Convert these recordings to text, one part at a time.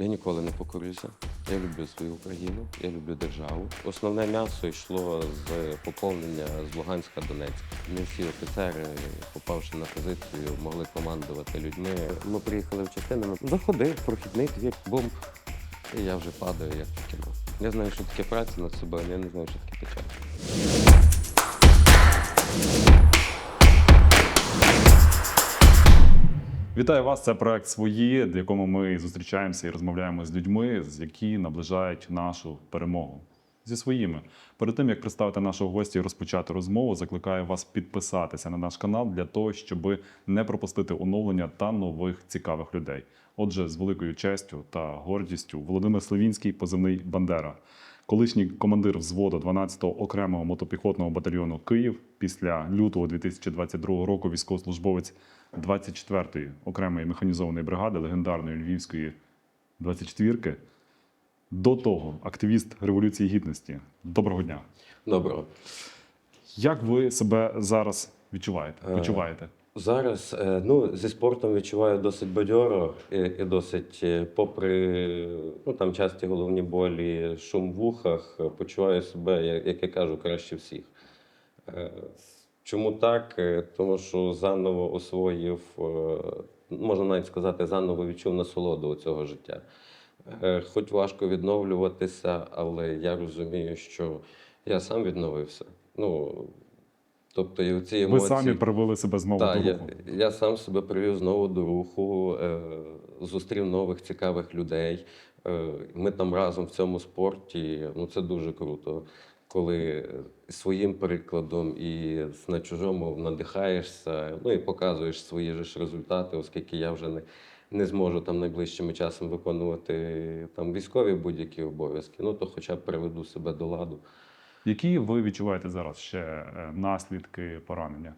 Я ніколи не покорюся. Я люблю свою Україну, я люблю державу. Основне м'ясо йшло з поповнення з Луганська Донецька. Не всі офіцери, попавши на позицію, могли командувати людьми. Ми приїхали в частину, заходив, прохідний двір, бум. І я вже падаю, як в кіно. Я знаю, що таке праця над собою, але я не знаю, що таке печаль. Вітаю вас! Це проект свої, в якому ми зустрічаємося і розмовляємо з людьми, з які наближають нашу перемогу зі своїми. Перед тим як представити нашого гостя і розпочати розмову, закликаю вас підписатися на наш канал для того, щоб не пропустити оновлення та нових цікавих людей. Отже, з великою честю та гордістю Володимир Славінський, позивний Бандера. Колишній командир взводу 12-го окремого мотопіхотного батальйону Київ після лютого 2022 року військовослужбовець 24-ї окремої механізованої бригади легендарної львівської 24-ки. До того активіст Революції Гідності. Доброго дня. Доброго. Як ви себе зараз відчуваєте? Е, Почуваєте? Зараз е, ну, зі спортом відчуваю досить бадьоро і, досить, е, попри ну, там, часті головні болі, шум в ухах, почуваю себе, як, я кажу, краще всіх. Е, Чому так? Тому що заново освоїв, можна навіть сказати, заново відчув насолоду цього життя. Хоч важко відновлюватися, але я розумію, що я сам відновився. Ну, тобто, і ці Ви емоції... самі привели себе знову Так, до я, я сам себе привів знову до руху, е, зустрів нових цікавих людей. Е, ми там разом в цьому спорті. Ну це дуже круто, коли своїм прикладом і на чужому надихаєшся, ну і показуєш свої ж результати, оскільки я вже не, не зможу там найближчим часом виконувати там військові будь-які обов'язки. Ну то хоча б приведу себе до ладу. Які ви відчуваєте зараз ще е, наслідки поранення?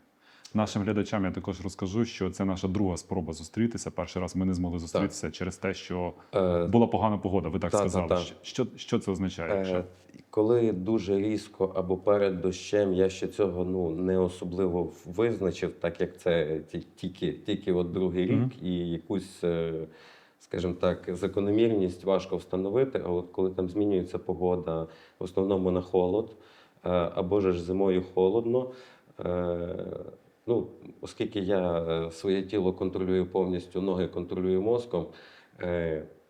Нашим глядачам я також розкажу, що це наша друга спроба зустрітися. Перший раз ми не змогли зустрітися через те, що Е, була погана погода. Ви так та, та, сказали. та. Що, що це означає? Е, Коли дуже різко або перед дощем, я ще цього ну не особливо визначив, так як це ті- тільки, тільки от другий рік, Мгм. і якусь, е, скажімо так, закономірність важко встановити. А от коли там змінюється погода, в основному на холод, е, або ж зимою холодно. е, Ну, оскільки я е, своє тіло контролюю повністю, ноги контролюю мозком,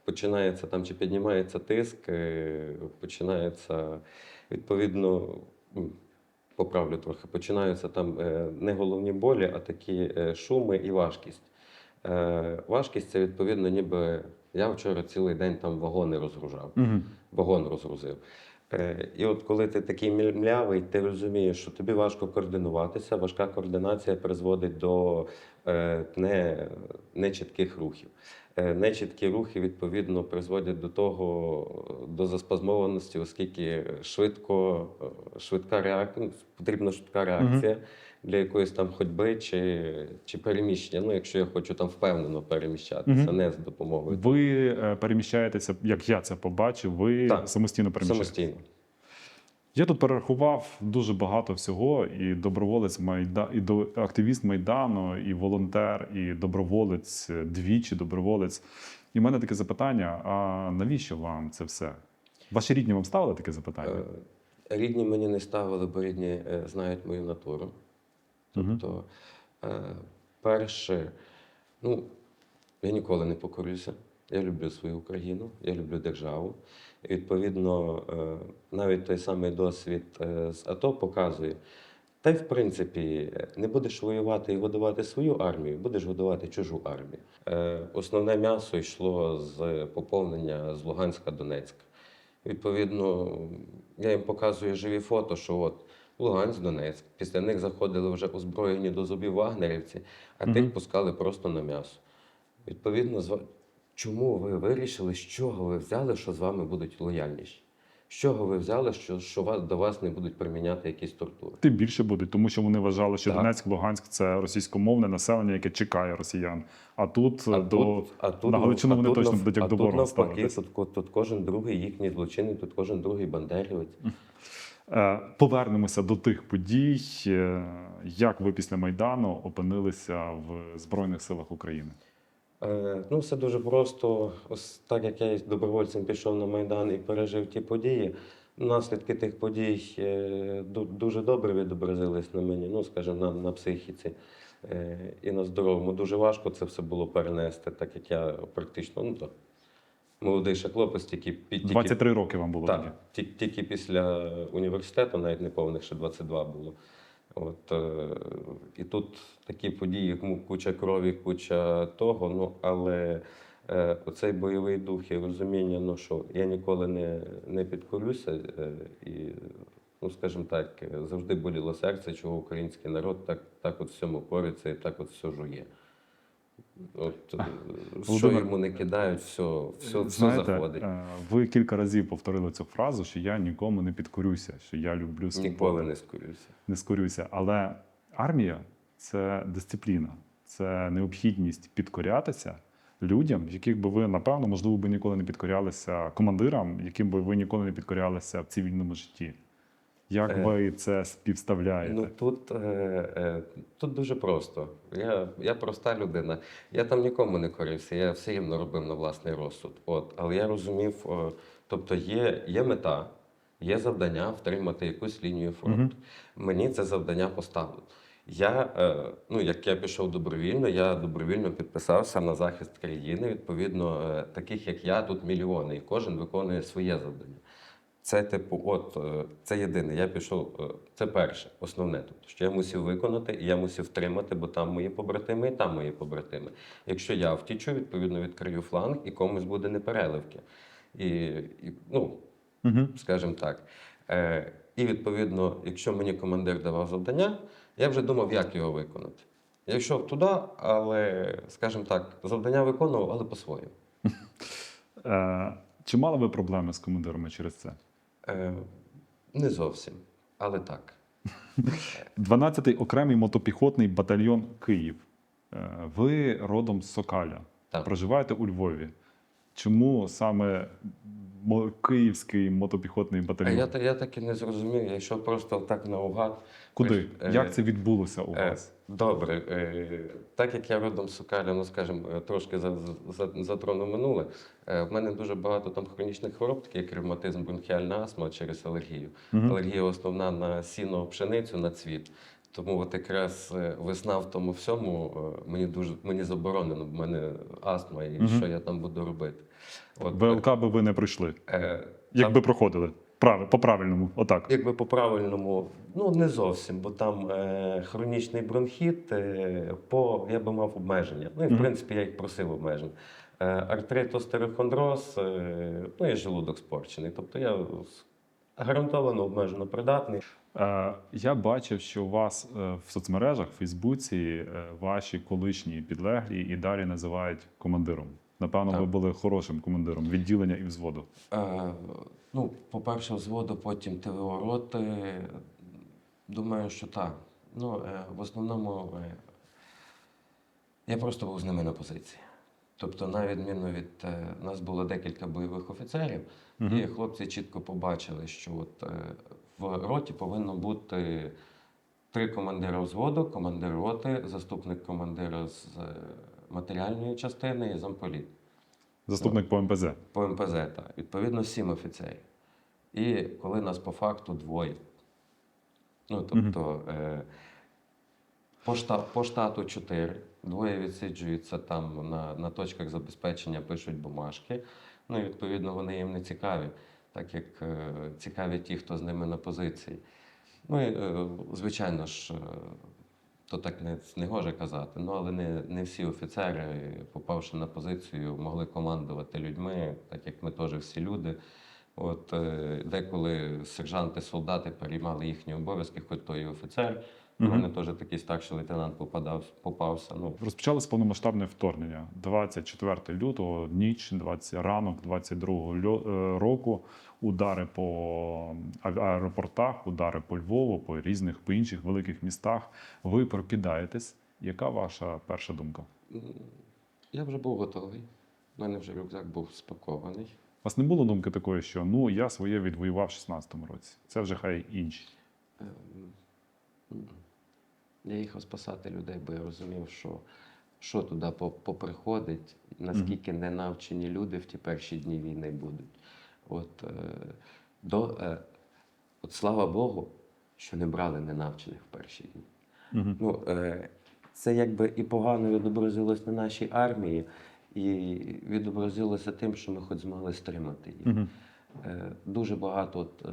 починається там чи піднімається тиск, починається відповідно. Поправлю трохи, починаються там не головні болі, а такі шуми і важкість. Е, Важкість це відповідно, ніби я вчора цілий день там вагони розгружав Угу. вагон розгрузив. Е, І от коли ти такий млявий, ти розумієш, що тобі важко координуватися, важка координація призводить до е, не, нечітких рухів. Е, Нечіткі рухи, відповідно, призводять до того, до заспазмованості, оскільки швидко, швидка реакція, потрібна швидка реакція для якоїсь там ходьби чи, чи переміщення. Ну, якщо я хочу там впевнено переміщатися, Мгм. не з допомогою Ви е, переміщаєтеся, як я це побачив, ви Так. самостійно переміщаєтеся. самостійно. Я тут перерахував дуже багато всього: і доброволець Майда, і до активіст Майдану, і волонтер, і доброволець, е, двічі доброволець. І в мене таке запитання: а навіщо вам це все? Ваші рідні вам ставили таке запитання? Е, Рідні мені не ставили, бо рідні знають мою натуру. Тобто, е, перше, ну, я ніколи не покорюся. Я люблю свою Україну, я люблю державу. І, відповідно, е, навіть той самий досвід е, з АТО показує. Та й в принципі, не будеш воювати і годувати свою армію, будеш годувати чужу армію. Е, основне м'ясо йшло з поповнення з Луганська Донецька. Відповідно, я їм показую живі фото, що от Луганськ, Донецьк. Після них заходили вже озброєні до зубів вагнерівці, а тих пускали просто на м'ясо. Відповідно, зва- чому ви вирішили, з чого ви взяли, що з вами будуть лояльніші? З чого ви взяли, що, що вас, до вас не будуть приміняти якісь тортури? Тим більше будуть, тому що вони вважали, що Так. Донецьк, Луганськ це російськомовне населення, яке чекає росіян. А тут А е, до тут, а тут, на Галичину а вони тут точно будуть як до ворога ставитись. тут, тут кожен другий їхній злочинний, тут кожен другий бандерівець. Е, Повернемося до тих подій. Е, Як ви після Майдану опинилися в Збройних силах України? Е, Ну, все дуже просто. Ось так як я із добровольцем пішов на Майдан і пережив ті події, наслідки тих подій дуже добре відобразились на мені, ну, скажімо, на, на психіці і на здоровому. Дуже важко це все було перенести, так як я практично ну, молодий ще хлопець, тільки, пі- тільки 23 роки вам було так, ті- тільки після університету, навіть не повних ще 22 було. От, е, і тут такі події, ку- куча крові, куча того. Ну, але е, оцей бойовий дух і розуміння, ну, що я ніколи не, не підкорюся. Е, і, ну, скажімо так, завжди боліло серце, чого український народ так, так от всьому кориться і так от все жує. От, е, що йому не кидають, все, все, все заходить. е, ви кілька разів повторили цю фразу, що я нікому не підкорюся, що я люблю свободу. Ніколи не скорюся. не скорюся. Але армія це дисципліна, це необхідність підкорятися людям, яких би ви, напевно, можливо, би ніколи не підкорялися командирам, яким би ви ніколи не підкорялися в цивільному житті. Як Е, ви це співставляєте? Ну тут, е, е, тут дуже просто. Я, я проста людина. Я там нікому не корився, я все рівно робив на власний розсуд. От, але я розумів, тобто є, є мета, є завдання втримати якусь лінію фронту. Мені це завдання поставили. Я, ну, як я пішов добровільно, я добровільно підписався на захист країни. Відповідно, таких як я, тут мільйони, і кожен виконує своє завдання. Це, типу, от е, це єдине. Я пішов. е, Це перше, основне. Тобто, що я мусив виконати, і я мусив втримати, бо там мої побратими, і там мої побратими. Якщо я втічу, відповідно відкрию фланг, і комусь буде непереливки. І, і ну, Угу. скажімо так. Е, і відповідно, якщо мені командир давав завдання, я вже думав, як його виконати. Я йшов туди, але, скажімо так, завдання виконував, але по-своєму. Е, чи мали ви проблеми з командирами через це? Е, не зовсім, але так. 12-й окремий мотопіхотний батальйон Київ. Е, Ви родом з Сокаля, Так. проживаєте у Львові. Чому саме Київський мотопіхотний А батальйон? я, та- я так і не зрозумів, я йшов просто так наугад. Куди? Е, Як це відбулося у Е, вас? Добре, е, так як я родом з Сокаля, ну скажімо, е, трошки за, за, затрону минуле. е, В мене дуже багато там хронічних хвороб, такі як ревматизм, бронхіальна астма через алергію. Мгм. Алергія основна на сіно, пшеницю, на цвіт. Тому от якраз е, весна в тому всьому е, мені дуже мені заборонено, в мене астма, і Мгм. що я там буду робити. От, ВЛК би ви не пройшли. е, Якби проходили. Прави, по-правильному, отак. Якби по-правильному, ну не зовсім, бо там е, хронічний бронхіт, е, по, я би мав обмеження. Ну і в Мгм. принципі я їх просив обмежень. Е, артрит, остерохондроз, е, ну і желудок спорчений. Тобто я гарантовано обмежено придатний. Е, я бачив, що у вас е, в соцмережах, в Фейсбуці, е, ваші колишні підлеглі і далі називають командиром. Напевно, Так. ви були хорошим командиром відділення і взводу. Е, ну, по-перше, взводу, потім ТВО роти. Думаю, що так. Ну, е, в основному е, я просто був з ними на позиції. Тобто, на відміну від е, нас було декілька бойових офіцерів, Мгм. і хлопці чітко побачили, що от, е, в роті повинно бути три командира взводу, командир роти, заступник командира з е, матеріальної частини і замполіт. Заступник по МПЗ. По МПЗ, так. Відповідно, сім офіцерів. І коли нас по факту двоє. Ну, тобто, е, по, шта, по штату чотири, двоє відсиджуються там на, на точках забезпечення, пишуть бумажки. Ну і відповідно вони їм не цікаві, так як е, цікаві ті, хто з ними на позиції. Ну і, е, звичайно ж, е, то так не, не гоже казати. Ну, але не, не всі офіцери, попавши на позицію, могли командувати людьми, так як ми теж всі люди. От е, деколи сержанти, солдати переймали їхні обов'язки, хоч той і офіцер. У мене теж такий старший лейтенант попадав, попався. Ну, Розпочалось повномасштабне вторгнення 24 лютого, ніч, 20 ранок 22 льо- е, року. Удари по аеропортах, удари по Львову, по різних по інших великих містах. Ви прокидаєтесь. Яка ваша перша думка? я вже був готовий. У мене вже рюкзак був спакований. У вас не було думки такої, що ну я своє відвоював в 16-му році. Це вже хай інші. Я їхав спасати людей, бо я розумів, що що туди поприходить, наскільки ненавчені люди в ті перші дні війни будуть. От, е, до, е, от слава Богу, що не брали ненавчених в перші дні. Мгм. Ну, е, це якби і погано відобразилось на нашій армії, і відобразилося тим, що ми хоч змогли стримати. Мгм. Е, Дуже багато от,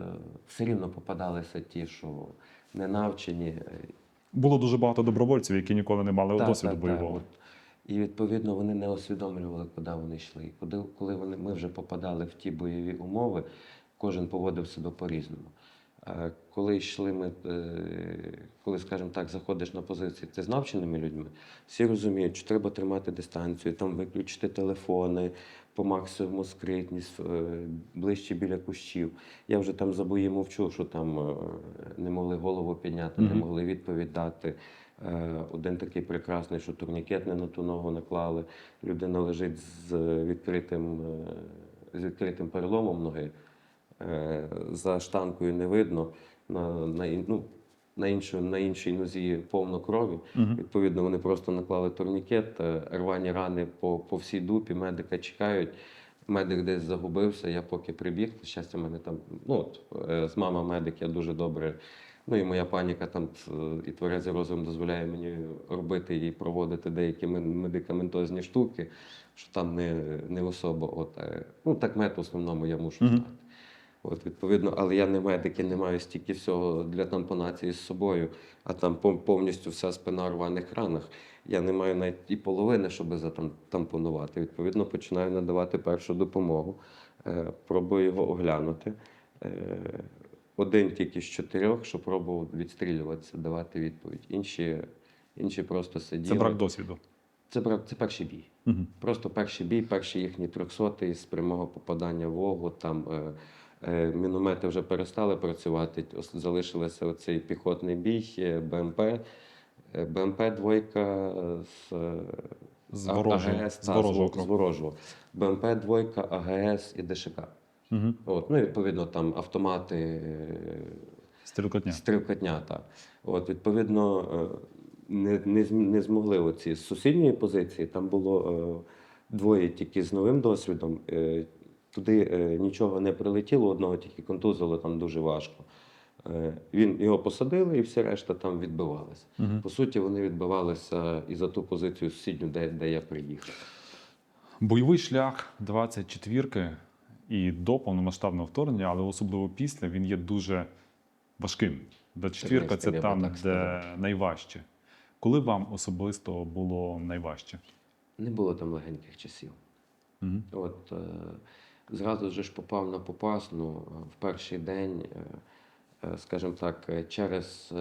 все рівно попадалися ті, що не навчені. е, Було дуже багато добровольців, які ніколи не мали так, досвіду та- та, бойового. Так. І відповідно вони не усвідомлювали, куди вони йшли. І куди, коли вони, ми вже попадали в ті бойові умови, кожен поводив себе по-різному. Коли йшли ми, е, коли, скажімо так, заходиш на позиції ти з навченими людьми, всі розуміють, що треба тримати дистанцію, там виключити телефони, по максимуму скритність, е, ближче біля кущів. Я вже там за бої мовчу, що там е, не могли голову підняти, не могли відповідь дати. Е, Один такий прекрасний, що турнікет не на ту ногу наклали. Людина лежить з відкритим, з відкритим переломом ноги. Е, За штанкою не видно. На, на, ну, на, іншу, на іншій нозі повно крові. Мгм. Відповідно, вони просто наклали турнікет, е, рвані рани по, по всій дупі, медика чекають. Медик десь загубився, я поки прибіг. На щастя, мене там, ну от е, з мама медик, я дуже добре. Ну і моя паніка там і тверезий розум дозволяє мені робити і проводити деякі медикаментозні штуки, що там не, не особо. От, ну так мед в основному я мушу Мгм. знати. От, відповідно, але я не медик і не маю стільки всього для тампонації з собою, а там пов- повністю вся спина в рваних ранах. Я не маю навіть і половини, щоб затампонувати. Відповідно, починаю надавати першу допомогу, е, пробую його оглянути. Е, один тільки з чотирьох, що пробував відстрілюватися, давати відповідь. Інші, інші просто сиділи. Це брак досвіду. Це брак, це перший бій. Мгм. Просто перший бій, перший їхній трьохсотий з прямого попадання в вогу. Там е, міномети вже перестали працювати. Залишилося оцей піхотний бій, е, БМП. Е, БМП двойка з, е, З ворожого, АГС, з та, ворожого з, з ворожого. БМП двойка, АГС і ДШК. Мгм. От, ну, відповідно, там автомати, е, Стрілкотня. Стрілкотня, так. От, відповідно, е, не, не, не змогли оці з сусідньої позиції. Там було е, двоє тільки з новим досвідом. Е, Туди е, нічого не прилетіло, одного тільки контузило там дуже важко. Е, Він його посадили, і всі решта там відбивалися. Мгм. По суті, вони відбивалися і за ту позицію сусідню, де, де я приїхав. Бойовий шлях 24-ки і до повномасштабного вторгнення, але особливо після, він є дуже важким. 24-ка це там, де сказав. найважче. Коли вам особисто було найважче? Не було там легеньких часів. Мгм. От е, зразу ж попав на попасну е, в перший день, е, е, скажімо так, через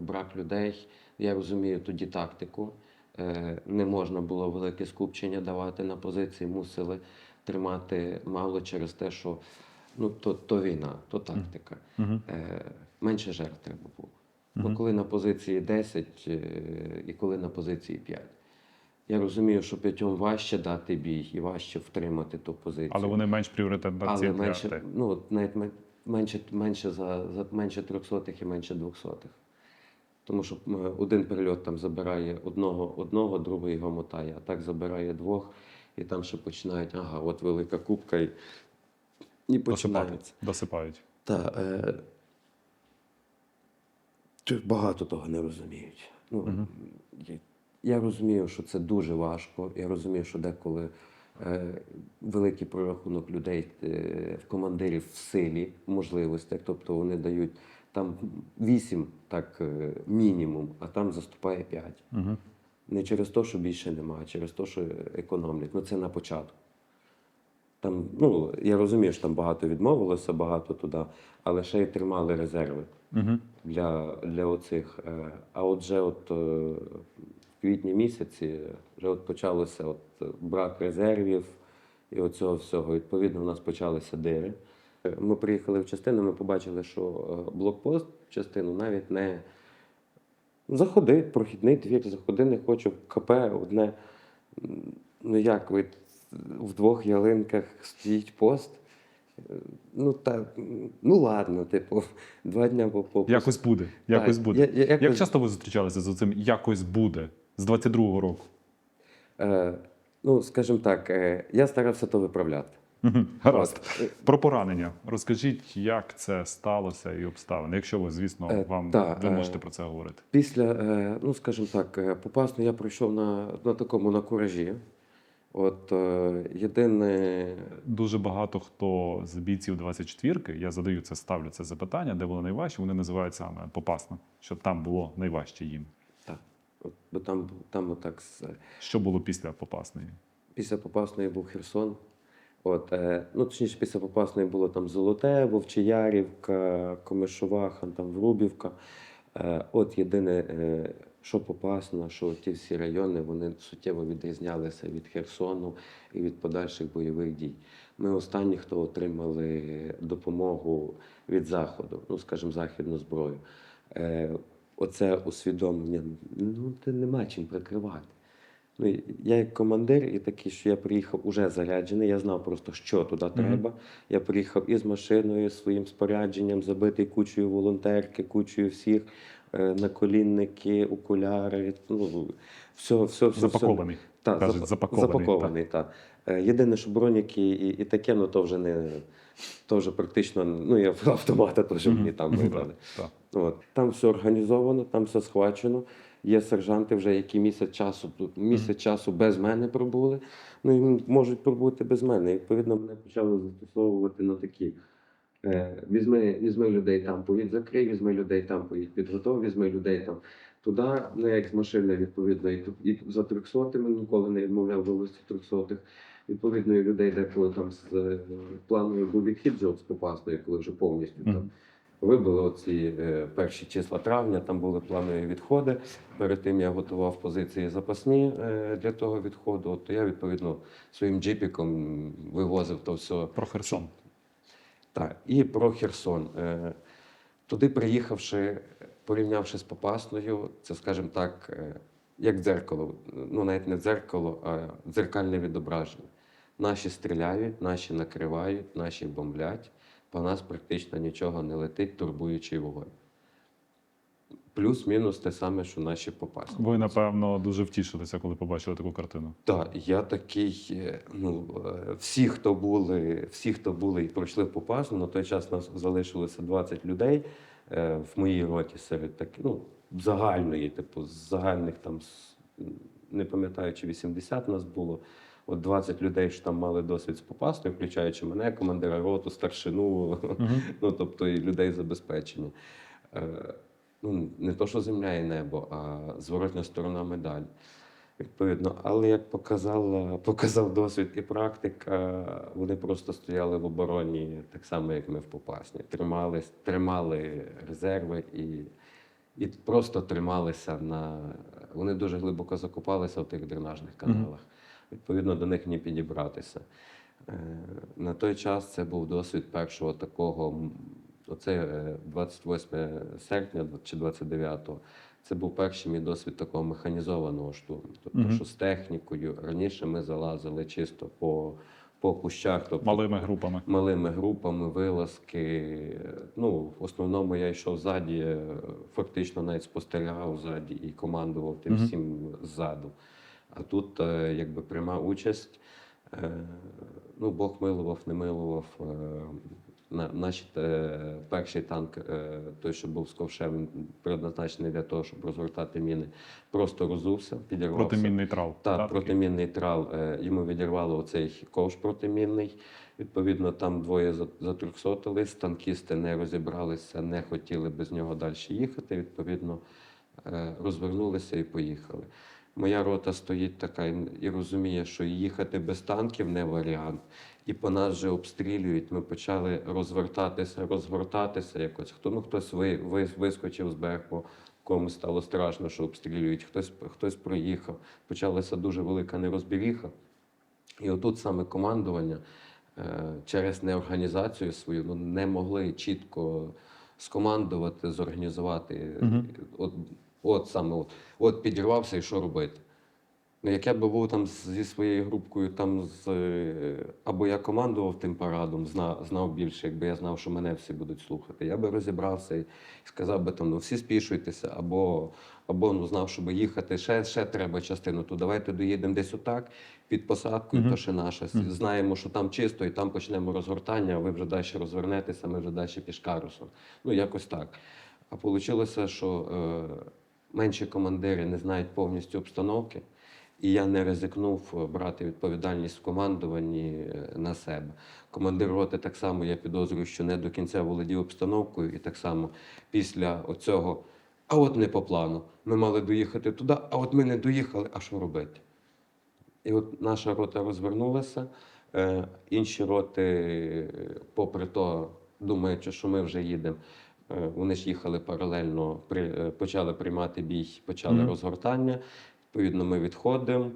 брак людей. Я розумію тоді тактику. Не можна було велике скупчення давати на позиції, мусили тримати мало через те, що ну, то, то війна, то тактика. Менше жертв треба було. Ну, коли на позиції 10 е, і коли на позиції 5. Я розумію, що п'ятьом важче дати бій і важче втримати ту позицію. Але вони менш пріоритетні Але ці менше, ну, от навіть менше, менше за, за менше трьохсотих і менше двохсотих. Тому що один перельот там забирає одного, одного, другий його мотає, а так забирає двох, і там ще починають, ага, от велика кубка, і, і починається. Досипають. Та, е, багато того не розуміють. Ну, Мгм. Я, розумію, що це дуже важко. Я розумію, що деколи е, великий прорахунок людей е, в командирів в силі, можливостях, тобто вони дають там вісім, так, е, мінімум, а там заступає п'ять. Угу. Не через те, що більше немає, а через те, що економлять. Ну це на початку. Там, ну, я розумію, що там багато відмовилося, багато туди, але ще й тримали резерви Угу. для, для оцих. А от вже от квітні місяці вже от почалося от е, брак резервів і оцього всього. Відповідно, у нас почалися дири. Ми приїхали в частину, ми побачили, що е, блокпост частину навіть не заходи, прохідний двір, заходи, не хочу. КП одне. Ну як ви в двох ялинках стоїть пост? Е, Ну так, ну ладно, типу, два дня по по- Якось буде. Якось Так, буде. я- я- якось- Як часто ви зустрічалися з цим якось буде з 22-го року? Е, ну, скажімо так, е, я старався то виправляти. Мгм. Гаразд. От. Про поранення. Розкажіть, як це сталося і обставини. Якщо ви, звісно, Е, вам та, ви е, можете про це говорити. Після, е, ну скажімо так, е, попасну я пройшов на, на такому на куражі. От е, єдине, Дуже багато хто з бійців 24-ки, я задаю це, ставлю це запитання, де було найважче, вони називають саме Попасна, що там було найважче їм. Бо там, там отак з, Що було після Попасної? після Попасної був Херсон. От, е, ну, точніше, після Попасної було там Золоте, Вовчиярівка, Комишова, хан, там Врубівка. Е, от єдине, е, що Попасна, що ті всі райони вони суттєво відрізнялися від Херсону і від подальших бойових дій. Ми останні, хто отримали допомогу від Заходу, ну, скажімо, західну зброю. Е, оце усвідомлення, ну, ти нема чим прикривати. Ну, я як командир, і такий, що я приїхав уже заряджений, я знав просто, що туди треба. Я приїхав із машиною, своїм спорядженням, забитий кучою волонтерки, кучою всіх, е, наколінники, окуляри. Ну, все, все, все, Запакований. Так, Кажуть, зап- запакований, запакований так. Е, Єдине, що броніки і, і таке, ну то вже не вже практично, ну я автомата теж мені там видали. От. Там все організовано, там все схвачено. Є сержанти вже, які місяць часу місяць часу без мене пробули. Ну і можуть пробути без мене. І, відповідно, мене почали застосовувати на такі. Е, візьми, візьми людей там, поїдь закрий, візьми людей там, поїдь підготов, візьми людей там туди. Ну, як з машини, відповідно, і, і за трьохсотими ніколи не відмовляв вивезти трьохсотих. Відповідно, і людей деколи там з е, планою був відхід з Попасної, коли вже повністю Мгм. там вибили оці е, перші числа травня, там були планові відходи. Перед тим я готував позиції запасні е, для того відходу. От я відповідно своїм джипіком вивозив то все. Про Херсон. Так, і про Херсон. Е, Туди приїхавши, порівнявши з Попасною, це, скажімо так, е, як дзеркало. Ну, навіть не дзеркало, а дзеркальне відображення. Наші стріляють, наші накривають, наші бомблять. По нас практично нічого не летить, турбуючий вогонь. Плюс-мінус те саме, що наші Попасні. Ви, напевно, дуже втішилися, коли побачили таку картину. Так, я такий. е, Ну, е, всі, хто були, всі, хто були і пройшли Попасну, на той час нас залишилося 20 людей е, в моїй роті серед таких, ну, загальної, типу, з загальних там, не пам'ятаю, чи 80 нас було. От 20 людей, що там мали досвід з Попасною, включаючи мене, командира роту, старшину, ну, тобто і людей забезпечення. Е, ну, не то, що земля і небо, а зворотня сторона медалі. Відповідно, але як показала, показав досвід і практика, вони просто стояли в обороні так само, як ми в Попасні. Тримали, тримали резерви і, і просто трималися на. Вони дуже глибоко закопалися в тих дренажних каналах. Відповідно, до них не підібратися. Е, На той час це був досвід першого такого. Оце е, 28 серпня чи 29-го. Це був перший мій досвід такого механізованого штурму. Тобто, Мгм. що з технікою раніше ми залазили чисто по, по кущах, тобто Малими групами. малими групами, вилазки. Ну, в основному я йшов ззаді, е, фактично навіть спостерігав ззаді і командував тим Мгм. всім ззаду. А тут е, якби пряма участь. Е, Ну, Бог милував, не милував. Е, На, наш е, перший танк, той, що був з ковшем, предназначений для того, щоб розгортати міни, просто розувся, підірвався. Протимінний трал. Так, такий? протимінний трал. Йому відірвало оцей ковш протимінний. Відповідно, там двоє за- затрьохсотились, танкісти не розібралися, не хотіли без нього далі їхати. Відповідно, розвернулися і поїхали. Моя рота стоїть така і- розуміє, що їхати без танків не варіант. І по нас вже обстрілюють. Ми почали розвертатися, розгортатися якось. Хто ну хтось ви, ви, вискочив з берегу, кому стало страшно, що обстрілюють, хтось, хтось проїхав. Почалася дуже велика нерозбіріха. І отут саме командування е, через неорганізацію свою ну, не могли чітко скомандувати, зорганізувати. От, от саме от, от підірвався і що робити. Ну, як я би був там зі своєю групкою, там з е, або я командував тим парадом, знав, знав більше, якби я знав, що мене всі будуть слухати. Я би розібрався і сказав би там, ну всі спішуйтеся, або, або ну, знав, щоб їхати, ще, ще треба частину. То давайте доїдемо десь отак під посадкою, Мгм. то ще наше. Знаємо, що там чисто, і там почнемо розгортання, а ви вже далі розвернетеся, ми вже далі пішкарусом. Ну, якось так. А вийшло, що е, менші командири не знають повністю обстановки. І я не ризикнув е, брати відповідальність в командуванні е, на себе. Командир роти так само, я підозрюю, що не до кінця володів обстановкою, і так само після оцього, а от не по плану. Ми мали доїхати туди, а от ми не доїхали, а що робити? І от наша рота розвернулася. Е, інші роти, попри то, думаючи, що ми вже їдемо, вони ж їхали паралельно, при, е, почали приймати бій, почали Мгм. розгортання. Відповідно, ми відходимо,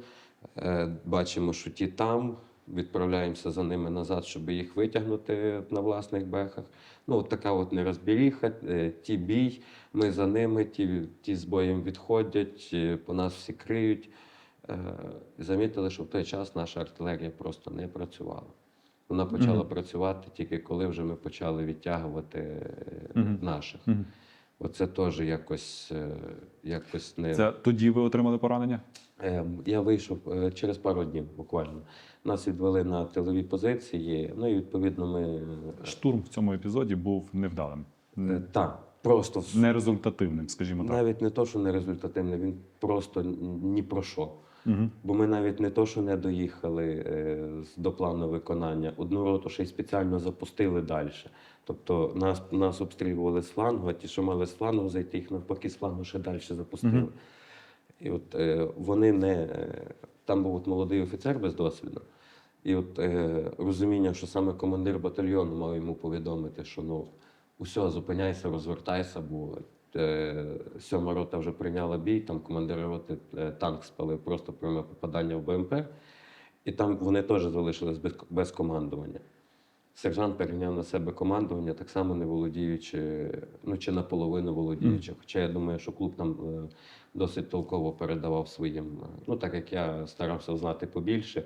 е, бачимо, що ті там, відправляємося за ними назад, щоб їх витягнути на власних бехах. Ну, от така от нерозбіріха, е, ті бій, ми за ними, ті, ті з боєм відходять, е, по нас всі криють. Е, Замітили, що в той час наша артилерія просто не працювала. Вона почала Мгм. працювати тільки коли вже ми почали відтягувати Мгм. наших. Мгм. Оце теж якось, е, якось не. Це тоді ви отримали поранення? Е, Я вийшов е, через пару днів буквально. Нас відвели на тилові позиції. Ну і відповідно ми Штурм в цьому епізоді був невдалим, так, просто нерезультативним, скажімо так. навіть не то, що не результативний, він просто ні про що. Угу. Бо ми навіть не то, що не доїхали е, до плану виконання, одну роту ще й спеціально запустили далі. Тобто нас, нас обстрілювали з флангу, а ті, що мали з флангу зайти, їх навпаки з флангу ще далі запустили. І от е, вони не. е, Там був от молодий офіцер без досвіду. І от е, розуміння, що саме командир батальйону мав йому повідомити, що ну усе, зупиняйся, розвертайся, бо сьома рота вже прийняла бій, там командир роти е, танк спалив просто пряме попадання в БМП, і там вони теж залишились без, без командування. Сержант перейняв на себе командування, так само не володіючи, ну чи наполовину володіючи. Хоча я думаю, що клуб нам е, досить толково передавав своїм. е, Ну, так як я старався знати побільше.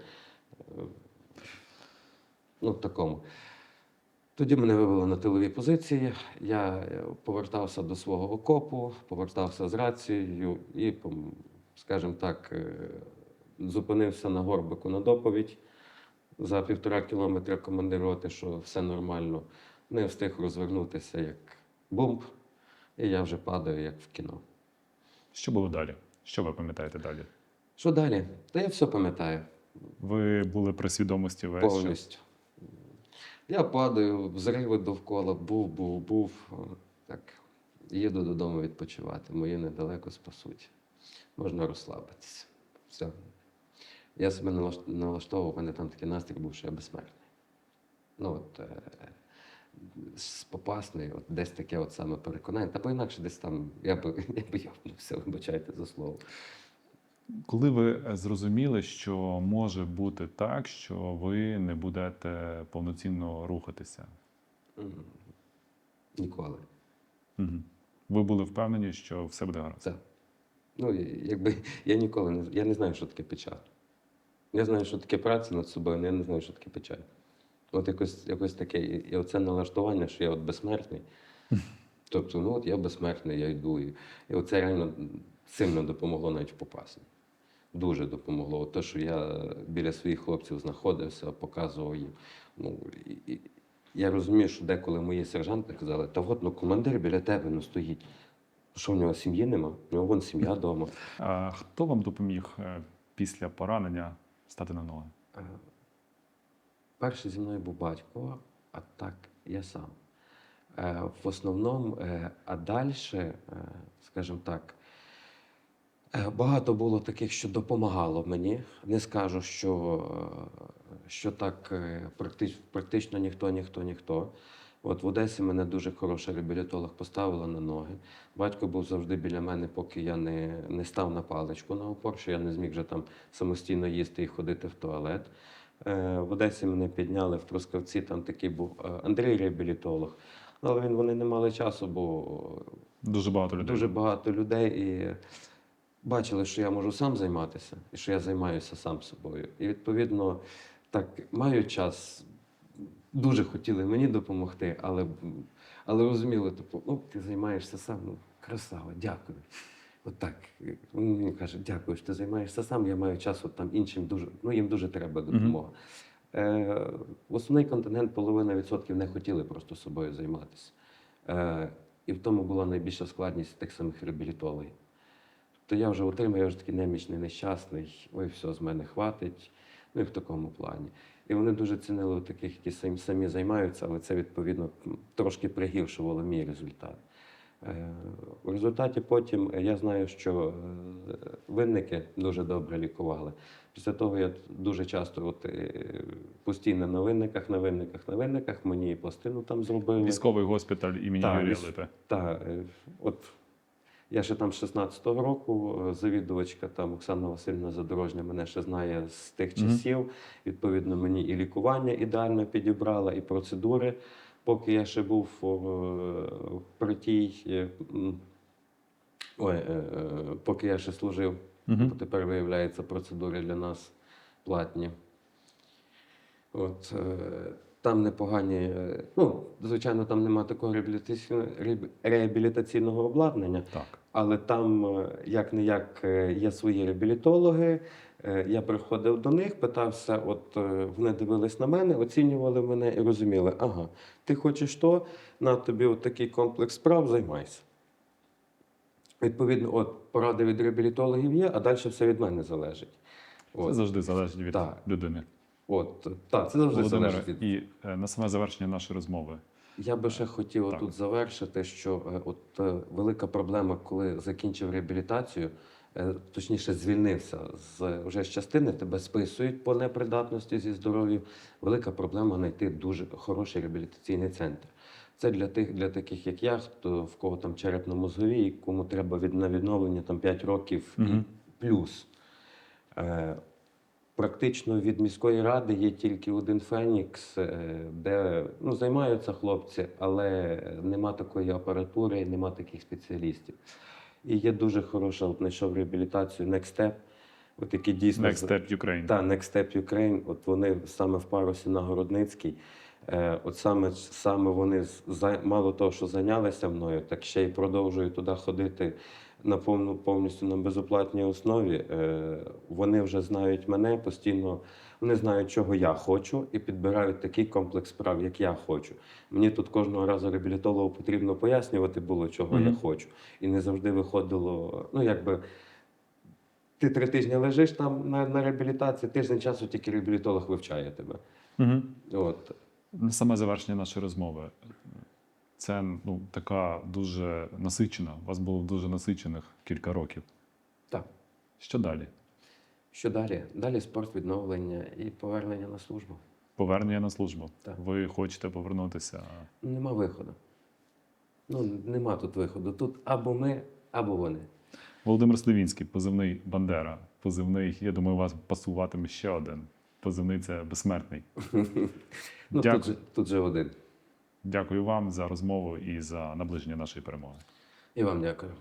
е, Ну, такому. Тоді мене вивели на тилові позиції. Я е, повертався до свого окопу, повертався з рацією і, скажімо так, е, зупинився на горбику на доповідь за півтора кілометра командир роти, що все нормально. Не встиг розвернутися як бомб, і я вже падаю, як в кіно. Що було далі? Що ви пам'ятаєте далі? Що далі? Та я все пам'ятаю Ви були при свідомості весь час? Я падаю, взриви довкола, був, був, був. Так, їду додому відпочивати. Мої недалеко спасуть. Можна розслабитися. Все. Я себе налаштовував, у мене там такий настрій був, що я безсмертний. Ну, от, е, попасний, от десь таке от саме переконання. Та бо інакше десь там я би я би йобнувся, вибачайте за слово. Коли ви е, зрозуміли, що може бути так, що ви не будете повноцінно рухатися? Ніколи. Угу. Ви були впевнені, що все буде гаразд? Це. Ну, якби я ніколи не я не знаю, що таке печаль. Я знаю, що таке праця над собою, але я не знаю, що таке печаль. От якось, якось таке, і, оце налаштування, що я от безсмертний. Тобто, ну от я безсмертний, я йду. І, і оце реально сильно допомогло навіть в попасні. Дуже допомогло. От те, що я біля своїх хлопців знаходився, показував їм. Ну, і, і, я розумію, що деколи мої сержанти казали, та от ну командир біля тебе ну, стоїть. Що в нього сім'ї нема? У нього вон сім'я вдома. А хто вам допоміг е, після поранення стати на ноги? Е, Перший зі мною був батько, а так я сам. Е, В основному, а далі, скажімо так, багато було таких, що допомагало мені. Не скажу, що, е, що так е, практично ніхто, ніхто, ніхто. От в Одесі мене дуже хороший реабілітолог поставила на ноги. Батько був завжди біля мене, поки я не, не став на паличку на опор, що я не зміг вже там самостійно їсти і ходити в туалет. Е, В Одесі мене підняли в Трускавці, там такий був е, Андрій реабілітолог. Але він, вони не мали часу, бо Дуже багато людей. дуже багато людей. І бачили, що я можу сам займатися і що я займаюся сам собою. І відповідно, так мають час, дуже хотіли мені допомогти, але, але розуміли, типу, ну ти займаєшся сам, ну красава, дякую. От так. Він мені каже, дякую, що ти займаєшся сам, я маю час, от там іншим дуже, ну їм дуже треба допомога. Е, основний континент, половина відсотків не хотіли просто собою займатися. Е, і в тому була найбільша складність тих самих реабілітологів. То я вже отримав, я вже такий немічний, нещасний, ой, все, з мене хватить. Ну і в такому плані. І вони дуже цінили таких, які самі, самі займаються, але це відповідно трошки пригіршувало мій результат. Е, У результаті потім е, я знаю, що е, винники дуже добре лікували. Після того я дуже часто от, е, постійно на винниках, на винниках, на винниках, мені пластину там зробили. Військовий госпіталь імені Юрія Липи. Так, е, от я ще там 16-го року, е, завідувачка там Оксана Васильівна Задорожня мене ще знає з тих часів. Відповідно, мені і лікування ідеально підібрала, і процедури. Поки я ще був о, при тій, е, ой, е, е, поки я ще служив, Мгм. бо тепер виявляється процедури для нас платні. От, е, там непогані, е, ну, звичайно, там немає такого реабілітаційного обладнання, Так. Але там, як не як, є свої реабілітологи. Е, Я приходив до них, питався, от е, вони дивились на мене, оцінювали мене і розуміли, ага, ти хочеш то, на тобі от такий комплекс справ, займайся. Відповідно, от поради від реабілітологів є, а далі все від мене залежить. Це завжди залежить від Так. людини. от так, це завжди Володимире, залежить від і е, на саме завершення нашої розмови. Я би ще хотів Так. тут завершити, що е, от е, велика проблема, коли закінчив реабілітацію, е, точніше звільнився з вже з частини, тебе списують по непридатності зі здоров'ям. Велика проблема знайти дуже хороший реабілітаційний центр. Це для тих, для таких, як я, хто в кого там черепно-мозгові, кому треба від на відновлення там 5 років Мгм. і плюс. Е, Практично від міської ради є тільки один Фенікс, е, де ну, займаються хлопці, але нема такої апаратури, нема таких спеціалістів. І є дуже хороша, от знайшов реабілітацію Next Step, от які дійсно Next Step Ukraine. та Next Step Ukraine, от вони саме в парусі на Городницький. Е, от саме, саме вони мало того, що зайнялися мною, так ще й продовжують туди ходити на повну повністю на безоплатній основі. Е, вони вже знають мене постійно. Вони знають, чого я хочу, і підбирають такий комплекс справ, як я хочу. Мені тут кожного разу реабілітологу потрібно пояснювати було, чого я хочу. І не завжди виходило. Ну, якби ти три тижні лежиш там на, на реабілітації, тиждень часу тільки реабілітолог вивчає тебе. Угу. От. На саме завершення нашої розмови. Це ну, така дуже насичена. У вас було дуже насичених кілька років. Так. Що далі? Що далі? Далі спорт, відновлення і повернення на службу. Повернення на службу. Так. Ви хочете повернутися. Нема виходу. Ну, нема тут виходу. Тут або ми, або вони. Володимир Сливінський, позивний Бандера. Позивний, я думаю, у вас пасуватиме ще один. Позивний це безсмертний. Ну, Дякую. тут, же, тут же один. Дякую вам за розмову і за наближення нашої перемоги. І вам дякую.